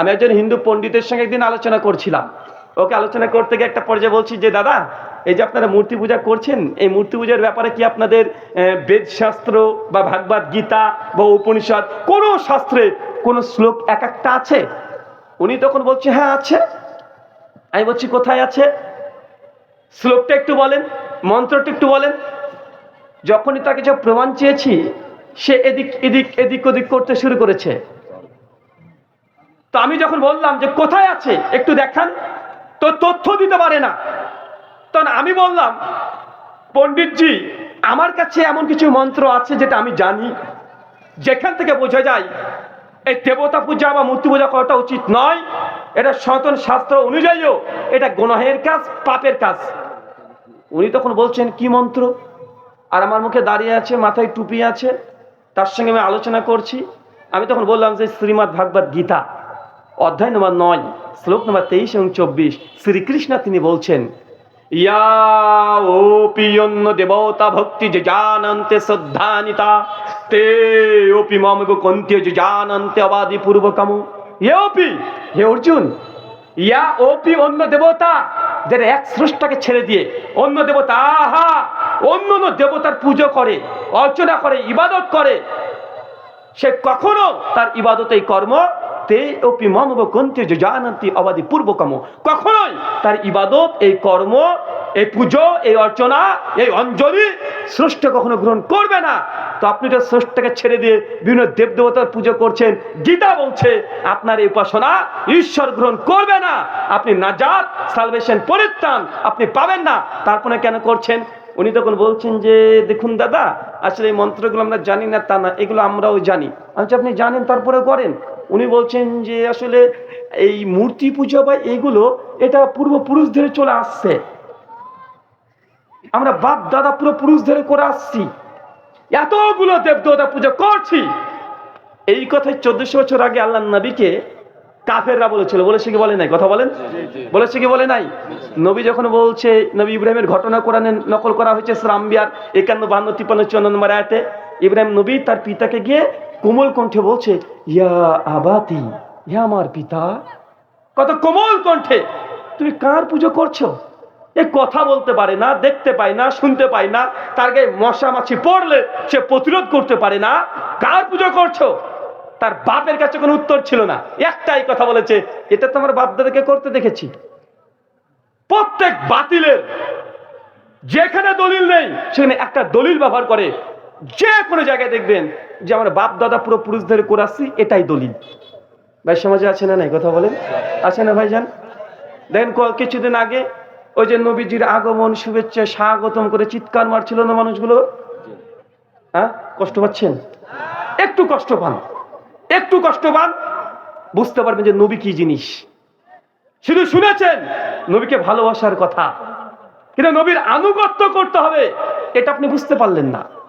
আমি একজন হিন্দু পণ্ডিতের সঙ্গে একদিন আলোচনা করছিলাম। ওকে আলোচনা করতে গিয়ে একটা পর্যায়ে বলছি যে, দাদা, এই যে আপনারা মূর্তি পূজা করছেন, এই মূর্তি পূজার ব্যাপারে কি আপনাদের বেদশাস্ত্র বা ভাগবত গীতা বা উপনিষদ কোনো শাস্ত্রে কোনো শ্লোক এক একটা আছে? উনি তখন বলছে হ্যাঁ আছে। আমি বলছি, কোথায় আছে? শ্লোকটা একটু বলেন, মন্ত্রটা একটু বলেন। যখনই তাকে যে প্রমাণ চেয়েছি, সে এদিক এদিক এদিক ওদিক করতে শুরু করেছে। তো আমি যখন বললাম যে কোথায় আছে, একটু দেখান, তো তথ্য দিতে পারে না। তখন আমি বললাম, পণ্ডিতজি, আমার কাছে এমন কিছু মন্ত্র আছে যেটা আমি জানি। যেখান থেকে বোঝা যায়, এই দেবতা পূজা বা মূর্তি পূজা করাটা উচিত নয়। এটা সনাতন শাস্ত্র অনুযায়ীও এটা গুনাহের কাজ, পাপের কাজ। উনি তখন বলছেন, কি মন্ত্র? আর আমার মুখে দাঁড়িয়ে আছে, মাথায় টুপি আছে, তার সঙ্গে আমি আলোচনা করছি। আমি তখন বললাম যে শ্রীমৎ ভাগবত গীতা। অধ্যায় নম্বর নয় শ্লোক নম্বর তেইশ এবং চব্বিশ শ্রীকৃষ্ণ তিনি বলছেন ইয়া ওপি অন্য দেবতা ভক্তি যে জানন্তে শ্রদ্ধানিতা তে ওপি মম কন্তে যে জানন্তে অবাদি পূর্বকম। ইয়ে ওপি হে অর্জুন ইয়া ওপি অন্য দেবতা যারা এক স্রষ্টাকে ছেড়ে দিয়ে অন্য দেবতা আহা অন্য অন্য দেবতার পুজো করে অর্চনা করে ইবাদত করে সে কখনো তার ইবাদত এই কর্ম অপি যে জানন্তি পূর্বকম কখনোই তার ইবাদত, এই কর্ম, এই পুজো, এই অর্চনা, এই অঞ্জলি কখনো গ্রহণ করবে না। তো আপনি তো ছেড়ে দিয়ে বিভিন্ন পুজো করছেন। গীতা বলছে, আপনার এই উপাসনা ঈশ্বর গ্রহণ করবে না। আপনি নাজাত, সালভেশন পরিত্রাণ আপনি পাবেন না। তারপরে কেন করছেন? উনি তখন বলছেন যে, দেখুন দাদা, আসলে এই মন্ত্রগুলো আমরা জানি না, তা না, এগুলো আমরাও জানি। আপনি জানেন তারপরে করেন। উনি বলছেন যে আসলে এই মূর্তি পূজা বা এইগুলো এটা পূর্বপুরুষ ধরে চলে আসছে। আমরা বাপ দাদা পুরো পুরুষ ধরে করে আসছি। এতগুলো দেবদেবতা পুজো করছি। এই কথাই চোদ্দশো বছর আগে আল্লাহ নবীকে কাফেররা বলেছিল। বলেছে কি বলে নাই? কথা বলেন? বলেছে কি বলে নাই? নবী যখন বলছে নবী ইব্রাহিমের ঘটনা কোরআনে নকল করা হয়েছে শ্রাম্বিয়ার একান্ন বান্ন তিপ্পান্ন চুয়ান্ন নম্বর আয়াতে ইব্রাহিম নবী তার পিতাকে গিয়ে কোমল কণ্ঠে বলছে, ইয়া আবাতি, ইয়া আমার পিতা। কত কোমল কণ্ঠে, তুমি কার পুজো করছ? এ কথা বলতে পারে না, দেখতে পায় না, শুনতে পায় না, তার গায়ে মশা মাছি পড়লে সে প্রতিরোধ করতে পারে না। কার পুজো করছ? তার বাপের কাছে কোনো উত্তর ছিল না। একটাই কথা বলেছে, এটা তো আমার বাপ দাদাকে করতে দেখেছি। প্রত্যেক বাতিলের, যেখানে দলিল নেই, সেখানে একটা দলিল ব্যবহার করে। যে কোনো জায়গায় দেখবেন যে আমার বাপ, দাদা পুরো পুরুষ ধরে করে এটাই দলিল। ভাই, সমাজে আছে না নাই? কথা বলেন। আছে না ভাইজান? দেখেন, ক- কিছুদিন আগে ওই যে নবীজির আগমন, শুভেচ্ছা, স্বাগতম করে চিৎকার মারছিল না মানুষগুলো? হ্যাঁ? কষ্ট পাচ্ছেন? একটু কষ্ট পান। একটু কষ্ট পান, বুঝতে পারবেন যে নবী কি জিনিস। শুধু শুনেছেন, নবীকে ভালোবাসার কথা। কিন্তু নবীর আনুগত্য করতে হবে, এটা আপনি বুঝতে পারলেন না।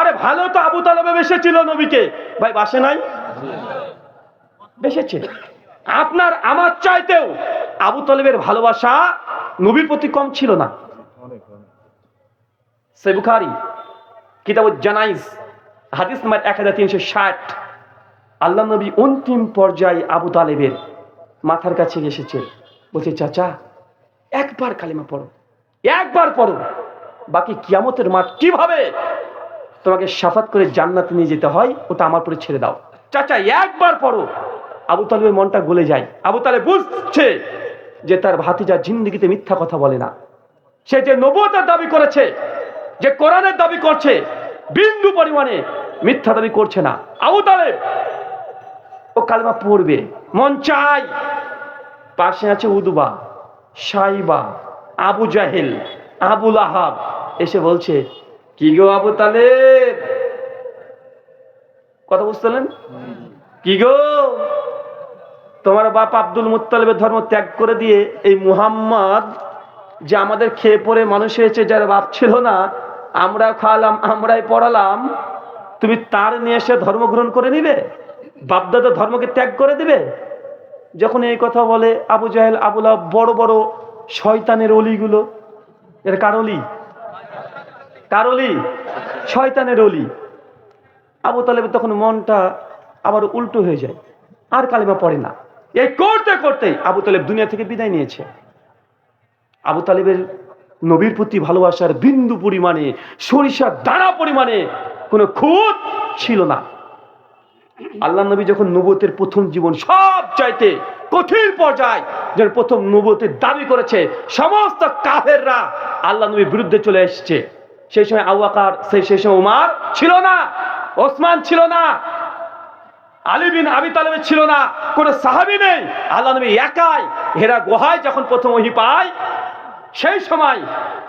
আরে ভালো তো আবু তালেবে বেসেছিল নবীকে। ভাই, বাসে নাই? বেসেছে। আপনার, আমার চাইতেও আবু তালেবের ভালোবাসা নবীর প্রতি কম ছিল না। সে বুখারি কিতাব জানাইস হাদিস নাম্বার এক হাজার তিনশো ষাট। আল্লাহ নবী অন্তিম পর্যায়ে আবু তালেবের মাথার কাছে এসেছে। বলছে, চাচা, একবার কালিমা পড়ো। একবার পড়ো। বাকি কিয়ামতের মাঠ কীভাবে তোমাকে সাফাত করে জান্নাতে নিয়ে যেতে হয়, ওটা আমার পরে ছেড়ে দাও। চাচা, একবার পড়ো। আবু তালেবের মনটা গলে যায়। আবু তালেব বুঝছে যে তার ভাতিজা জিন্দিগিতে মিথ্যা কথা বলে না। সে যে নবতার দাবি করেছে, যে কোরআনের দাবি করছে, বিন্দু পরিমাণে মিথ্যা দাবি করছে না। আবু তালেব, ও কালমা পড়বে। মন চাই। পাশে আছে উদবা, সাইবা, আবু জাহেল, আবুল আহাব। এসে বলছে কি গো আবু তালেব? কথা বুঝতে কি গো? তোমার বাপ আব্দুল মুত্তালেবের ধর্ম ত্যাগ করে দিয়ে এই মুহাম্মদ যে আমাদের খেয়ে পরে মানুষ হয়েছে, যার বাপ ছিল না আমরা খাওয়ালাম, আমরাই পড়ালাম, তুমি তার নিয়ে এসে ধর্ম গ্রহণ করে নিবে? বাপদাদা ধর্মকে ত্যাগ করে দিবে? যখন এই কথা বলে আবু জাহেল আবুলা বড় বড় শয়তানের অলিগুলো, এর কারলি কারলি শয়তানের অলি। আবু তালেবের তখন মনটা আবার উল্টো হয়ে যায়, আর কালিমা পড়ে না। এই করতে করতে আবু তালেব দুনিয়া থেকে বিদায় নিয়েছে। আবু তালেবের নবীর প্রতি ভালোবাসার বিন্দু পরিমাণে, সরিষার দানা পরিমাণে কোনো খুঁত ছিল না। আল্লাহ নবী যখন নবতের প্রথম জীবন সব চাইতে কঠিন পর্যায় যখন প্রথম নবতের দাবি করেছে, সমস্ত কাফেররা আল্লাহ নবীর বিরুদ্ধে চলে এসেছে। সেই সময় আউয়াকার সেই সেই সময় উমার ছিল না ওসমান ছিল না আলী বিন আবি তালেবের ছিল না কোনো সাহাবি নেই। আল্লাহ নবী একাই হেরা গুহায় যখন প্রথম ওহি পায় সেই সময়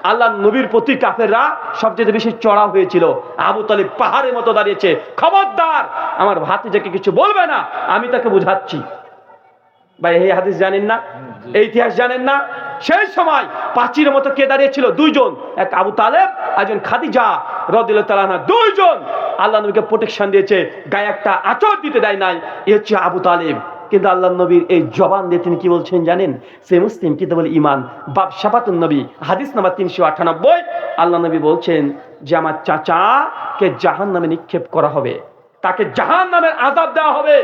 আল্লাহ নবীর প্রতি কাফেররা সবচেয়ে বেশি চড়া হয়েছিল। আবু তালিব পাহাড়ের মতো দাঁড়িয়েছে খবরদার আমার ভাতিজাকে কিছু বলবে না আমি তাকে বুঝাচ্ছি। ভাই এই হাদিস জানেন না? এই ইতিহাস জানেন না? সেই সময় পাঁচির মতো কে দাঁড়িয়েছিল? দুইজন। এক আবু তালেব, একজন খাদিজা রদিল তালানা দুইজন। আল্লাহ নবীকে প্রোটেকশন দিয়েছে। গায়ে একটা আচর দিতে দেয় নাই। এ হচ্ছে আবু তালেব। কিন্তু আল্লাহ নবীর এই জবান দিয়ে তিনি কি বলছেন জানেন? সে মুসলিম কিতাবুল ইমান বাপ শাফাতুন নবী, হাদিস নাম্বার তিনশো আটানব্বই। আল্লাহ নবী বলছেন যে, আমার চাচাকে জাহান নামে নিক্ষেপ করা হবে। তাকে জাহান নামের আজাব দেওয়া হবে।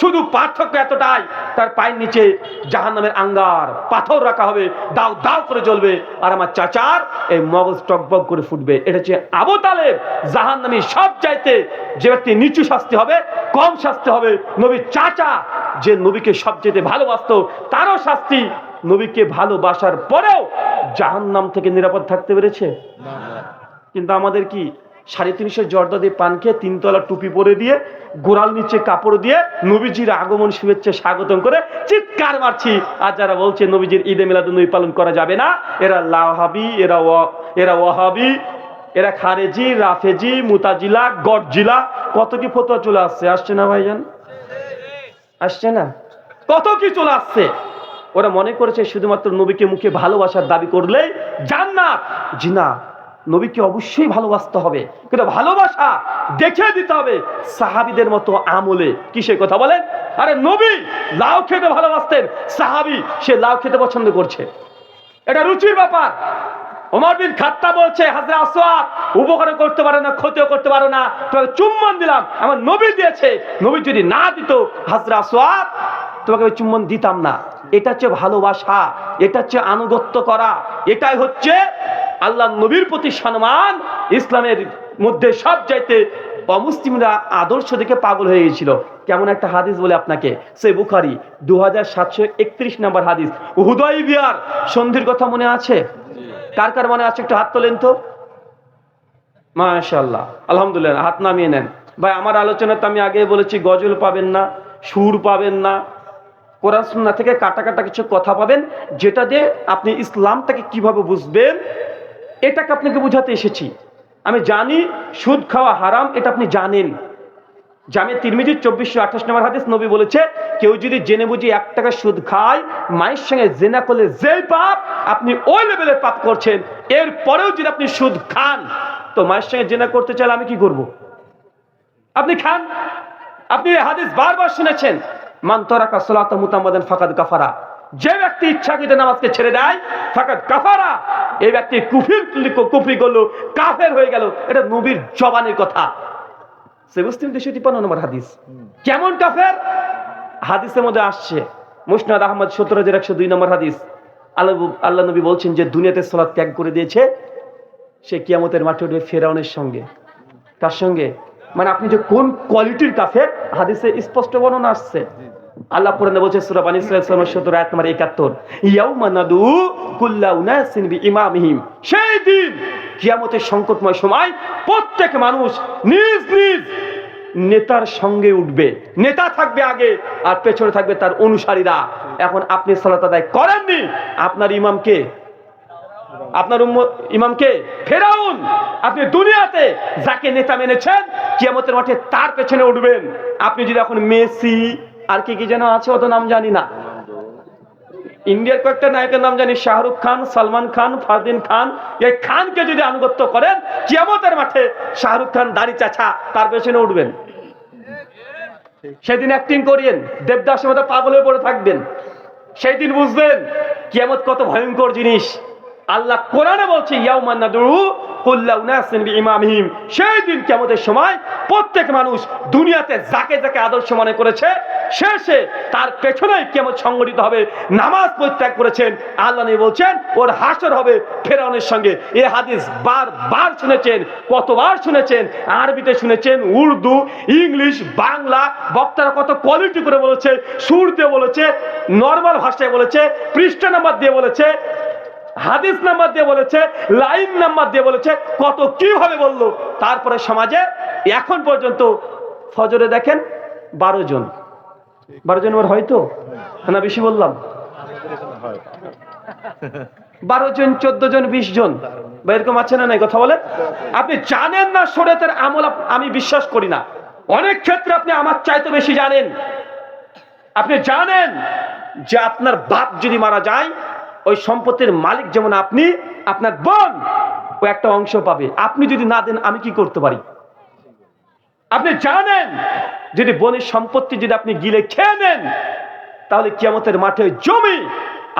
শুধু পার্থক্য এতটাই তার পায়ের নিচে জাহান নামের আঙ্গার পাথর রাখা হবে দাও দাও করে জ্বলবে আর আমার চাচার এই মগজ টকবক করে ফুটবে। এটা হচ্ছে আবু তালেব জাহান নামী সব চাইতে যে ব্যক্তি নিচু শাস্তি হবে কম শাস্তি হবে নবীর চাচা যে নবীকে সবচেয়ে ভালোবাসতো তারও শাস্তি নবীকে ভালোবাসার পরেও জাহান নাম থেকে নিরাপদ থাকতে পেরেছে? কিন্তু আমাদের কি সাড়ে তিনশো জর্দা দিয়ে পান খেয়ে তিনতলা টুপি পরে দিয়ে, গোড়াল নিচে কাপড় দিয়ে নবীজির আগমন শুভেচ্ছা স্বাগতম করে চিৎকার মারছি। আর যারা বলছে নবীজির ঈদে মিলাদ নবী পালন করা যাবে না, এরা লাহাবি এরা এরা ওয়াহাবি, এরা খারেজি, রাফেজি, মুতাজিলা, গডজিলা, কত কি ফতোয়া চলে আসছে আসছে না ভাইজান? আসছে না? কত কি চলে আসছে? ওরা মনে করেছে শুধুমাত্র নবীকে মুখে ভালোবাসার দাবি করলেই জান্নাত। জি না নবীকে অবশ্যই ভালোবাসতে হবে। কিন্তু ভালোবাসা দেখে দিতে হবে সাহাবিদের মতো আমলে। কিসের কথা বলেন? আরে নবী, লাউ খেতে ভালোবাসতেন। সাহাবি, সে লাউ খেতে পছন্দ করছে। এটা রুচির ব্যাপার। ওমর বিন খাত্তা বলছে, হাজরা আসওয়াদ, উপকার করতে পারো না, ক্ষতিও করতে পারো না। তোমাকে চুম্বন দিলাম, আমার নবী দিয়েছে। নবী যদি না দিত, হাজরা আসওয়াদ, তোমাকে চুম্বন দিতাম না। এটা হচ্ছে ভালোবাসা, এটা হচ্ছে আনুগত্য করা। এটাই হচ্ছে আল্লাহ নবীর প্রতি সম্মান ইসলামের মধ্যে সব চাইতে অমুসলিমরা আদর্শ দেখে পাগল হয়ে গেছিল কেমন একটা হাদিস বলে আপনাকে? সে বুখারি দু হাজার সাতশো একত্রিশ নম্বর হাদিস। হুদয় বিহার সন্ধির কথা মনে আছে? কার কার মনে আছে? একটু হাত তোলেন তো। মাশাল্লাহ আলহামদুলিল্লাহ, হাত নামিয়ে নেন। ভাই, আমার আলোচনা তো আমি আগে বলেছি, গজল পাবেন না, সুর পাবেন না। কোরআন থেকে কাটা কাটা কিছু কথা পাবেন, যেটা দিয়ে আপনি ইসলামটাকে কীভাবে বুঝবেন এটাকে আপনাকে বুঝাতে এসেছি। আমি জানি সুদ খাওয়া হারাম, এটা আপনি জানেন। জামিয়া তিরমিজির চব্বিশশো আঠাশ নম্বর হাদিস নবী বলেছে, কেউ যদি জেনে বুঝে এক টাকা সুদ খায়, মায়ের সঙ্গে জেনা করলে যেই পাপ আপনি ওই লেভেলের পাপ করছেন। এর পরেও যদি আপনি সুদ খান, তো মায়ের সঙ্গে জেনা করতে চাইলে আমি কি করব। আপনি খান? আপনি হাদিস বারবার শুনেছেন, মান তরাকা সালাত মুতাম্মাদান ফাকাদ কাফারা। যে ব্যক্তি ইচ্ছাকৃত নামাজকে ছেড়ে দেয়, ফাকাদ কাফারা। এই ব্যক্তি কুফির কুফরি করল, কাফের হয়ে গেল। এটা নবীর জবানের কথা। সে হাদিস। কেমন কাফের? হাদিসের মধ্যে আসছে, মুসনাদ আহমদ হাজার একশো দুই নম্বর হাদিস। আল্লাহ আল্লাহ নবী বলছেন যে দুনিয়াতে সলাৎ ত্যাগ করে দিয়েছে, সে কিয়ামতের মাঠে উঠবে ফেরাউনের সঙ্গে। তার সঙ্গে? মানে আপনি যে কোন কোয়ালিটির কাফের? হাদিসে স্পষ্ট বর্ণনা আসছে। আল্লাহ কোরআনে বলছে সূরা বানী ইসরাঈল সত্তর আয়াত নম্বর একাত্তর। ইয়াউমা নাদু কুল্লা উনাসিন বিইমামিহিম। সেই দিন, কিয়ামতের সংকটময় সময় প্রত্যেক মানুষ নিজ নিজ নেতার সঙ্গে উঠবে। নেতা থাকবে আগে, আর পেছনে থাকবে তার অনুসারীরা। এখন আপনি সালাত আদায় করেননি? আপনার ইমামকে আপনার ইমামকে ফেরাউন। আপনি দুনিয়াতে যাকে নেতা মেনেছেন, কিয়ামতের মাঠে তার পেছনে উঠবেন। আপনি যদি এখন মেসি আর কি কি যেন আছে অত নাম জানি না। ইন্ডিয়ার কয়েকটা নায়কের নাম জানি, শাহরুখ খান, সালমান খান, ফারদিন খান। এই খানকে যদি আনুগত্য করেন, কিয়ামতের মাঠে শাহরুখ খান দাড়ি চাচা, তার পেছনে উঠবেন। সেদিন অ্যাক্টিং করিয়েন, দেবদাসের মতো পাগল হয়ে পড়ে থাকবেন। সেই দিন বুঝবেন, কিয়ামত কত ভয়ঙ্কর জিনিস। আল্লাহ কোরআনে বলছে সেই দিন কিয়ামতের সময় প্রত্যেক মানুষ দুনিয়াতে যাকে যাকে আদর্শ মনে করেছে তার পেছনেই কিয়ামত সংগঠিত হবে, নামাজ পরিত্যাগ করেছেন। আল্লাহ বলছেন, ওর হাসর হবে ফেরাউনের সঙ্গে। এই হাদিস শুনেছেন, কতবার শুনেছেন, আরবিতে শুনেছেন, উর্দু, ইংলিশ, বাংলা, বক্তারা কত কোয়ালিটি করে বলেছে, সুর দিয়ে বলেছে নর্মাল ভাষায় বলেছে, পৃষ্ঠা নাম্বার দিয়ে বলেছে। হাদিস নাম্বার দিয়ে বলেছে, লাইন নাম্বার দিয়ে বলেছে, কত কীভাবে বলল। তারপরে সমাজে এখন পর্যন্ত ফজরে দেখেন বারো জন। বারো জন ওর হয়তো না, বেশি বললাম। বারো জন, চোদ্দ জন, বিশ জন। বা এরকম আছে না নাই? কথা বলেন। আপনি জানেন না শরীয়তের আমল আমি বিশ্বাস করি না। অনেক ক্ষেত্রে আপনি আমার চাইতে বেশি জানেন। আপনি জানেন যে আপনার বাপ যদি মারা যায় ওই সম্পত্তির মালিক যেমন আপনি, আপনার বোন, ও একটা অংশ পাবে। আপনি যদি না দেন, আমি কি করতে পারি? আপনি জানেন, যদি বোনের সম্পত্তি যদি আপনি গিলে খেয়ে নেন, তাহলে কিয়ামতের মাঠে জমি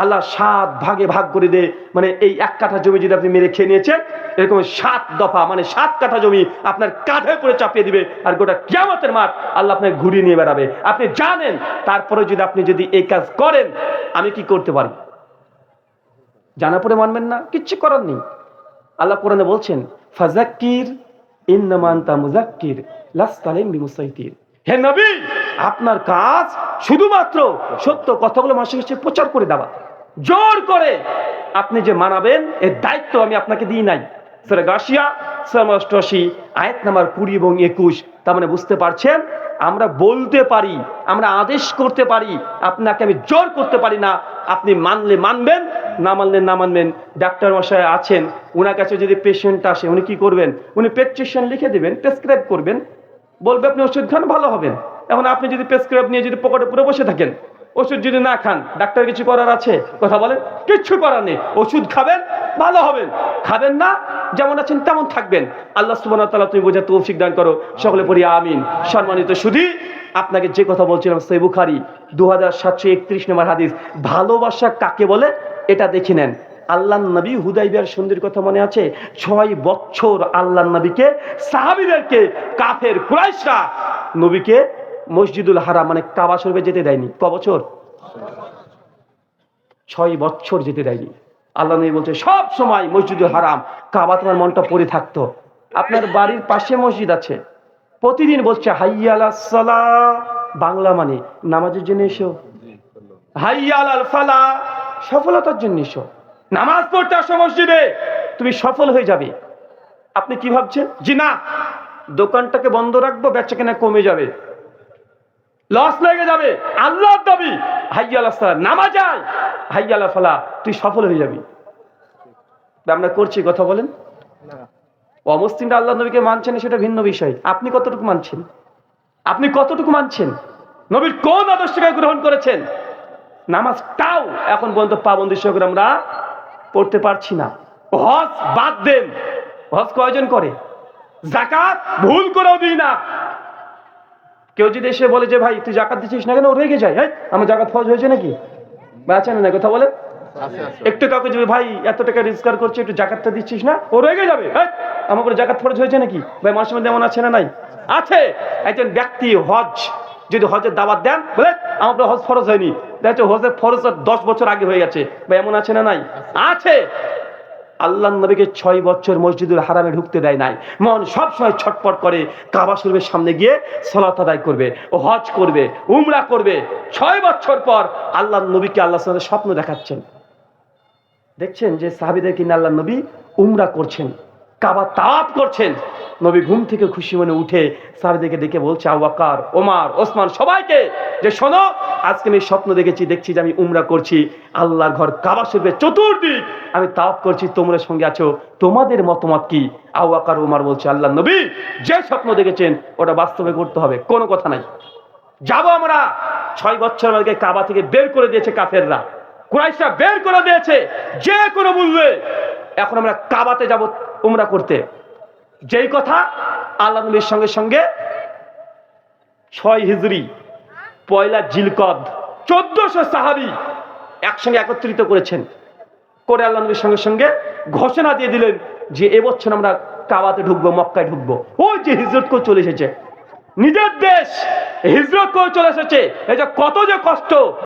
আল্লাহ সাত ভাগে ভাগ করে দে মানে এই এক কাঠা জমি যদি আপনি মেরে খেয়ে নিয়েছেন, এরকম সাত দফা মানে সাত কাঠা জমি আপনার কাঁধে করে চাপিয়ে দিবে আর গোটা কিয়ামতের মাঠ আল্লাহ আপনাকে ঘুরিয়ে নিয়ে বেড়াবে। আপনি জানেন, তারপরে যদি আপনি যদি এই কাজ করেন, আমি কি করতে পারি? জানা পরে মানবেন না, কিচ্ছু করার নেই। আল্লাহ কোরআনে বলছেন ফাজাক্কির ইন্নামান্তা মুজাক্কির হে নবী, আপনার কাজ শুধুমাত্র সত্য কথাগুলো মানুষের কাছে প্রচার করে দেওয়া। জোর করে আপনি যে মানাবেন, এর দায়িত্ব আমি আপনাকে দিই নাই। সেটা সালাম অষ্টআশি, আয়াত নাম্বার কুড়ি এবং একুশ। তার মানে বুঝতে পারছেন আমরা বলতে পারি, আমরা আদেশ করতে পারি, আপনাকে আমি জোর করতে পারি না। আপনি মানলে মানবেন, না মানলে না মানবেন। ডাক্তার মশাই আছেন ওনার কাছে যদি পেশেন্ট আসে, উনি কি করবেন? উনি প্রেসক্রিপশন লিখে দেবেন প্রেসক্রাইব করবেন। বলবে, আপনি ওষুধ খান, ভালো হবেন এখন আপনি যদি প্রেসক্রাইব নিয়ে যদি পকেটে পুরো বসে থাকেন ওষুধ যদি না খান, ডাক্তার কিছু করার আছে? কথা বলেন। কিচ্ছু করার নেই। ওষুধ খাবেন, ভালো হবেন। খাবেন না, যেমন আছেন তেমন থাকবেন। আল্লাহ সুবহানাহু ওয়া তাআলা তুমি বোঝা তৌফিক দান করো। সকলে পড়ি আমিন। সম্মানিত সুধী, আপনাকে যে কথা বলছিলাম সই বুখারি দু হাজার সাতশো একত্রিশ নম্বর হাদিস, ভালোবাসা কাকে বলে? এটা দেখে নেন। আল্লাহ নবী হুদাইবিয়ার সুন্দর কথা মনে আছে? ছয় বছর আল্লাহ নবীকে, সাহাবিদেরকে, কাফের কুরাইশরা নবীকে মসজিদুল হারাম মানে কাবা শরীফে যেতে দেয়নি। ক বছর? ছয় বছর যেতে দেয়নি। আল্লাহ নবী বলছে, সব সময় মসজিদুল হারাম, কাবা তোমার মনটা পড়ে থাকতো। আপনার বাড়ির পাশে মসজিদ আছে। প্রতিদিন বলছে, হাইয়ালা বাংলা মানে নামাজের জন্য এসো। হাইয়াল ফালা, সফলতার জন্য এসো। নামাজ পড়তে আসো মসজিদে, তুমি সফল হয়ে যাবে। আপনি কি ভাবছেন? জি না। দোকানটাকে বন্ধ রাখব বেচা কেনা কমে যাবে। লস লেগে যাবে আল্লাহর দাবি। হাইয়াল আসসালাম নামাজ যায় হাইয়াল ফালা তুই সফল হয়ে যাবি। আমরা করছি কথা বলেন? অমুসলিমরা আল্লাহ নবীকে মানছেন সেটা ভিন্ন বিষয়। আপনি কতটুকু মানছেন? আপনি কতটুকু মানছেন? নবীর কোন আদর্শকে গ্রহণ করেছেন? নামাজটাও এখন পর্যন্ত পাবন্দি সহকারে আমরা পড়তে পারছি না। হজ বাদ দেন। হজ কয়জন করে? জাকাত ভুল করেও দিই না। কেউ যদি এসে বলে যে ভাই তুই জাকাত দিচ্ছিস না কেন? ও রেগে যায়। হ্যাঁ আমার জাকাত ফজ হয়েছে নাকি? বা আছে না কথা বলে একটু কাউকে যদি ভাই এত টাকা রোজগার করছে একটু জাকাতটা দিচ্ছিস না? ও রেগে যাবে। হ্যাঁ আমার উপরে জাকাত ফরজ হয়েছে নাকি? ভাই মাসের মধ্যে এমন আছে না নাই? আছে। একজন ব্যক্তি হজ যদি হজের দাওয়াত দেন বলে আমার হজ ফরজ হয়নি। দেখা যাচ্ছে হজের ফরজ দশ বছর আগে হয়ে গেছে। ভাই এমন আছে না নাই? আছে। আল্লাহ নবীকে ছয় বছর মসজিদুল হারামে ঢুকতে দেয় নাই। মন সবসময় ছটপট করে কাবা শরীফের সামনে গিয়ে সলাত আদায় করবে, ও হজ করবে, উমরা করবে। ছয় বছর পর আল্লাহ নবীকে আল্লাহ স্বপ্ন দেখাচ্ছেন। দেখছেন যে সাহাবিদের কিনা আল্লাহ নবী উমরা করছেন। কাবা তাপ করছেন। নবী ঘুম থেকে খুশি মনে উঠে সাহাবিদেরকে ডেকে বলছে আওয়াকার ওমার, ওসমান, সবাইকে, যে শোনো, আজকে আমি স্বপ্ন দেখেছি, দেখছি যে আমি উমরা করছি, আল্লাহর ঘর কাবা শরীফের চতুর্দিক। আমি তাপ করছি, তোমরা সঙ্গে আছো, তোমাদের মতামত কি? আওয়াকার ওমার বলছে, আল্লাহ নবী, যে স্বপ্ন দেখেছেন, ওটা বাস্তবে করতে হবে, কোনো কথা নাই। যাব আমরা। ছয় বছর আগে কাবা থেকে বের করে দিয়েছে কাফেররা। কুরাইশরা বের করে দিয়েছে, যে কোনো মূল্যে। এখন আমরা কাবাতে যাব উমরা করতে। যেই কথা আল্লাহ নবীর সঙ্গে সঙ্গে ছয় হিজড়ি পয়লা জিলকদ, চোদ্দশো সাহাবি একসঙ্গে একত্রিত করেছেন। করে আল্লাহ নবীর সঙ্গে সঙ্গে ঘোষণা দিয়ে দিলেন যে এবছর আমরা কাওয়াতে ঢুকবো, মক্কায় ঢুকবো। ওই যে হিজরত করে চলে এসেছে। নিজের দেশ হিজরত করে চলে এসেছে। এই যে কত যে কষ্ট।